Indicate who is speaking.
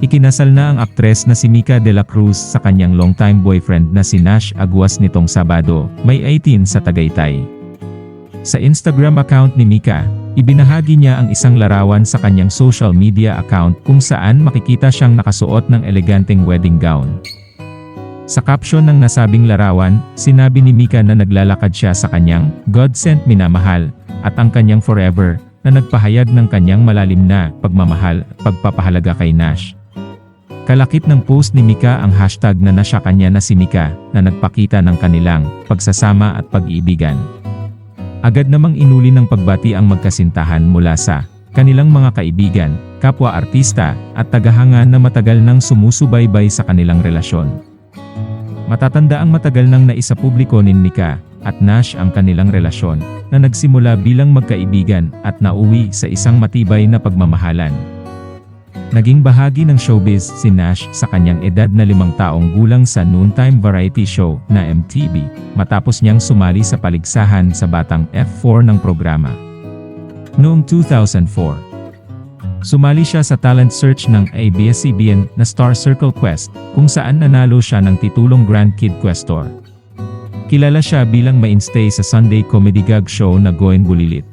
Speaker 1: Ikinasal na ang aktres na si Mika de la Cruz sa kanyang longtime boyfriend na si Nash Aguas nitong Sabado, May 18 sa Tagaytay. Sa Instagram account ni Mika, ibinahagi niya ang isang larawan sa kanyang social media account kung saan makikita siyang nakasuot ng eleganteng wedding gown. Sa caption ng nasabing larawan, sinabi ni Mika na naglalakad siya sa kanyang God sent minamahal at ang kanyang forever na nagpahayag ng kanyang malalim na pagmamahal pagpapahalaga kay Nash. Kalakip ng post ni Mika ang hashtag na nasya kanya na si Mika na nagpakita ng kanilang pagsasama at pag-iibigan. Agad namang inuli ng pagbati ang magkasintahan mula sa kanilang mga kaibigan, kapwa artista, at tagahanga na matagal nang sumusubaybay sa kanilang relasyon. Matatanda ang matagal nang naisapubliko ni Mika at Nash ang kanilang relasyon na nagsimula bilang magkaibigan at nauwi sa isang matibay na pagmamahalan. Naging bahagi ng showbiz si Nash sa kanyang edad na limang taong gulang sa noontime variety show na MTV matapos niyang sumali sa paligsahan sa batang F4 ng programa. Noong 2004, sumali siya sa talent search ng ABS-CBN na Star Circle Quest kung saan nanalo siya ng titulong Grand Kid Questor. Kilala siya bilang mainstay sa Sunday comedy gag show na Goin Bulilit.